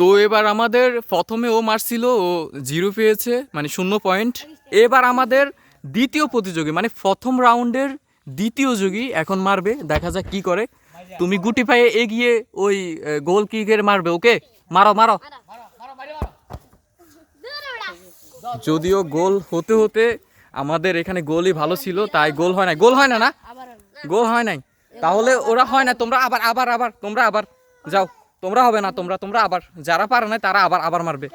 তো এবার আমাদের প্রথমে ও মারছিল, ও জিরো পেয়েছে মানে শূন্য পয়েন্ট। এবার আমাদের দ্বিতীয় প্রতিযোগী মানে প্রথম রাউন্ডের দ্বিতীয় যোগী এখন মারবে, দেখা যাক কি করে। তুমি গুটি পায়ে এগিয়ে ওই গোল কিকের মারবে, ওকে? মারো মারো। যদিও গোল হতে হতে আমাদের এখানে গোলই ভালো ছিল, তাই গোল হয় না গোল হয় না না? গোল হয় নাই। তাহলে ওরা হয় না, তোমরা আবার আবার আবার, তোমরা আবার যাও। তোমরা হবে না তোমরা তোমরা আবার যারা পারে না তারা আবার আবার মারবে।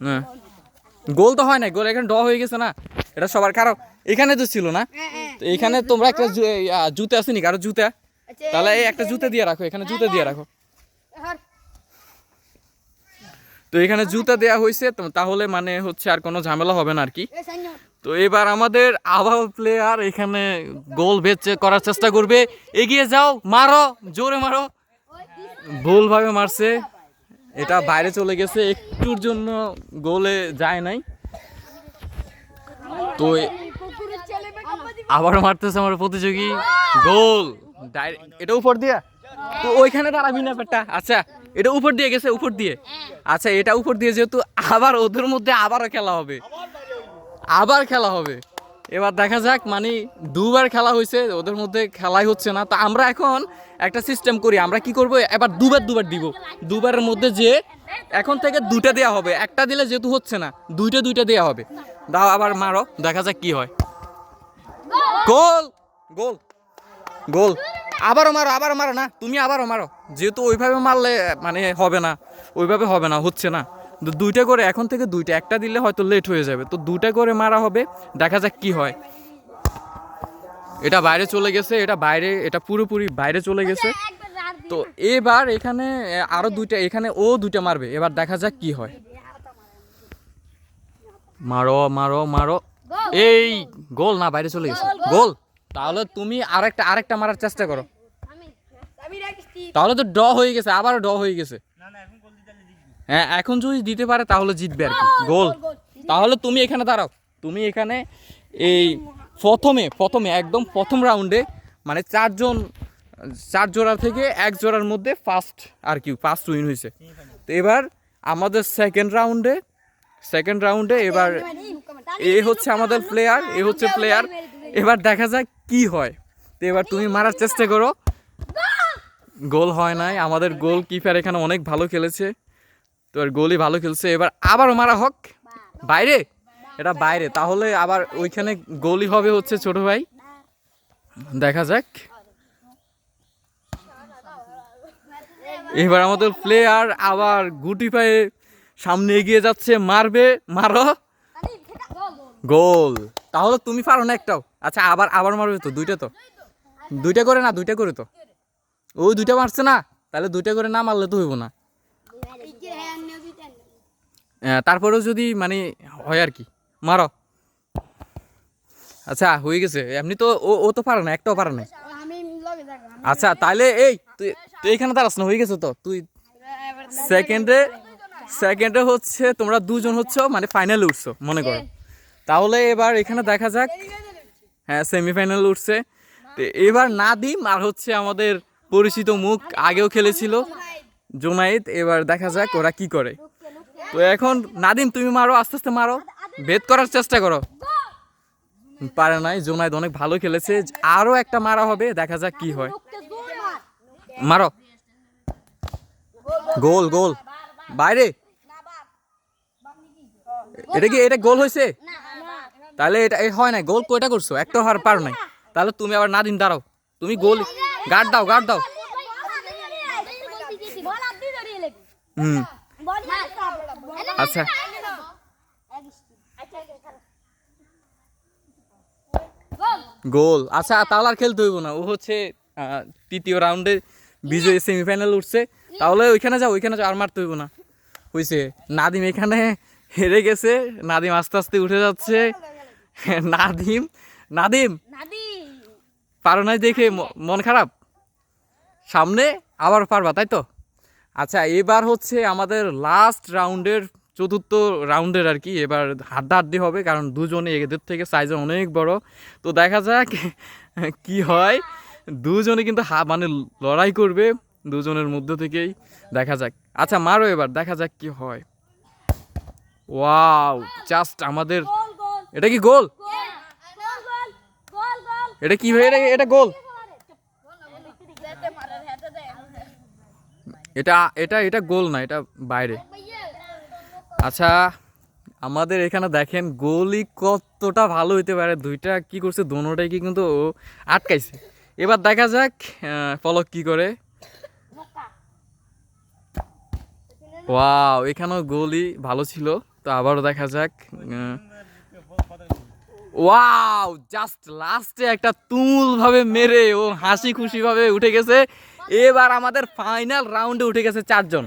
হ্যাঁ। গোল তো হয় না গোল এখানে ড হয়ে গেছে না এটা সবার খারাপ এখানে তো ছিল না। হ্যাঁ হ্যাঁ। তো এখানে তোমরা একটা জু- এই, আহ, আসেনি কারও জুতা? আচ্ছা তাহলে এই একটা জুতা দিয়ে রাখো এখানে জুতা দিয়ে রাখো। তো এখানে জুতা দেয়া হয়েছে তাহলে মানে হচ্ছে আর কোনো ঝামেলা হবে না আর কি। তো এবার আমাদের আবার প্লেয়ার এখানে গোল ভেদ করার চেষ্টা করবে। এগিয়ে যাও মারো জোরে মারো। ভুলভাবে মারছে। এটা বাইরে চলে গেছে, একটুর জন্য গোলে যায় নাই। তো আবার মারতেছে আমার প্রতিযোগী, গোল। এটা উপর দিয়া? তো ওইখানে দাঁড়াবি না পেটটা আচ্ছা এটা উপর দিয়ে গেছে, উপর দিয়ে। আচ্ছা এটা উপর দিয়ে যেহেতু আবার ওদের মধ্যে আবারও খেলা হবে। আবার খেলা হবে। এবার দেখা যাক মানে দুবার খেলা হয়েছে ওদের মধ্যে খেলাই হচ্ছে না। তো আমরা এখন একটা সিস্টেম করি, আমরা কি করব? এবার দুবার দুবার দিব। দুবারের মধ্যে যে এখন থেকে দুটা দেয়া হবে। একটা দিলে যেহেতু হচ্ছে না, দুইটা দুইটা দেয়া হবে। দাও আবার মারো, দেখা যাক কি হয়। গোল! গোল! গোল! আবারও মারো আবারও মারো না, তুমি আবারও মারো। যেহেতু ওইভাবে মারলে মানে হবে না, ওইভাবে হবে না, হচ্ছে না। তো দুইটা করে এখন থেকে দুইটা একটা দিলে হয়তো লেট হয়ে যাবে। তো দুইটা করে মারা হবে দেখা যাক কি হয়। এটা বাইরে চলে গেছে এটা বাইরে এটা পুরোপুরি বাইরে চলে গেছে। তো এবার এখানে আরও দুইটা এখানে ও দুইটা মারবে। এবার দেখা যাক কি হয়। মারো মারো মারো। এই গোল না বাইরে চলে গেছে। গোল তাহলে তুমি আরেকটা আরেকটা মারার চেষ্টা করো। তাহলে তো ড হয়ে গেছে আবারও ড হয়ে গেছে। হ্যাঁ এখন যদি দিতে পারে তাহলে জিতবে আর কি। গোল। তাহলে তুমি এখানে দাঁড়াও। তুমি এখানে এই প্রথমে প্রথমে একদম প্রথম রাউন্ডে মানে চারজন চার জোড়া থেকে এক জোড়ার মধ্যে ফার্স্ট আর কি ফার্স্ট উইন হয়েছে। তো এবার আমাদের সেকেন্ড রাউন্ডে সেকেন্ড রাউন্ডে এবার এ হচ্ছে আমাদের প্লেয়ার এ হচ্ছে প্লেয়ার এবার দেখা যাক কি হয়। তো এবার তুমি মারার চেষ্টা করো। গোল হয় নাই। আমাদের গোল কিপার এখানে অনেক ভালো খেলেছে। তো আর গোলই ভালো খেলছে, এবার আবারও মারা হোক। বাইরে? এটা বাইরে, তাহলে আবার ওইখানে গোলই হবে হচ্ছে ছোট ভাই। দেখা যাক। এবার আমাদের প্লেয়ার আবার গুটি পায়ে সামনে এগিয়ে যাচ্ছে, মারবে, মারো। গোল। তাহলে তুমি পারো না একটাও। আচ্ছা আবার আবার মারবে তো, দুইটা তো। দুইটা করে না, দুইটা করে তো। ওই দুইটা মারছে না, তাহলে দুইটা করে না মারলে তো হইব না। তারপরেও যদি মানে হয় আর কি মারো। আচ্ছা হয়ে গেছে। এমনি তো ও ও তো পারে না একটাও পারে না। আচ্ছা তাহলে এই তুই তুই এখানে দাঁড়াস না হয়ে গেছে তো। তুই সেকেন্ডে সেকেন্ডে হচ্ছে তোমরা দুজন হচ্ছে মানে ফাইনালে উঠছো মনে করো। তাহলে এবার এখানে দেখা যাক। হ্যাঁ সেমিফাইনাল উঠছে। তো এবার নাদিম আর হচ্ছে আমাদের পরিচিত মুখ আগেও খেলেছিল। জোনাইদ এবার দেখা যাক ওরা কি করে। তো এখন নাদিম তুমি মারো আস্তে আস্তে মারো। ভেদ করার চেষ্টা করো। পারে নাই জোনাইদ অনেক ভালো খেলেছে। আরও একটা মারা হবে দেখা যাক কি হয়। মারো। গোল গোল। বাইরে। এটা কি এটা গোল হয়েছে? তাহলে এটা হয় না গোল কয়টা করছ? একটা হার পারো নাই। তাহলে তুমি আবার নাদিম দাঁড়াও। তুমি গোল গার্ড দাও গার্ড দাও। হুম। আচ্ছা। গোল। আচ্ছা তাহলে আর খেলতে হইব না। ও হচ্ছে তৃতীয় রাউন্ডে বিজয়ী সেমিফাইনাল উঠছে। তাহলে ওইখানে যাও ওইখানে যাও, আর মারতে হইব না। হয়েছে নাদিম এখানে হেরে গেছে। নাদিম আস্তে আস্তে উঠে যাচ্ছে। নাদিম নাদিম। পারো নাই দেখে মন খারাপ? সামনে আবার পারবা, তাই তো? আচ্ছা এবার হচ্ছে আমাদের লাস্ট রাউন্ডের চতুর্থ রাউন্ডের আর কি এবার হাড্ডাহাড্ডি হবে কারণ দুজনে এদের থেকে সাইজে অনেক বড়। তো দেখা যাক কি হয়। দুজনে কিন্তু হা মানে লড়াই করবে দুজনের মধ্যে থেকেই। দেখা যাক। আচ্ছা মারো এবার দেখা যাক কি হয়। ওয়াও জাস্ট আমাদের এটা কি গোল? এটা কি ভাই এটা এটা গোল? এটা এটা এটা গোল না এটা বাইরে। আচ্ছা আমাদের এখানে দেখেন গোলই কতটা ভালো হইতে পারে। দুইটা কি করছে, দোনোটাই কি কিন্তু ও আটকাইছে। এবার দেখা যাক পলক কি করে। ওয়াও, এখানেও গোলই ভালো ছিল। তো আবারও দেখা যাক ওয়াও, জাস্ট লাস্টে একটা তুমুল ভাবে মেরে ও হাসি খুশি ভাবে উঠে গেছে। এবার আমাদের ফাইনাল রাউন্ডে উঠে গেছে চারজন।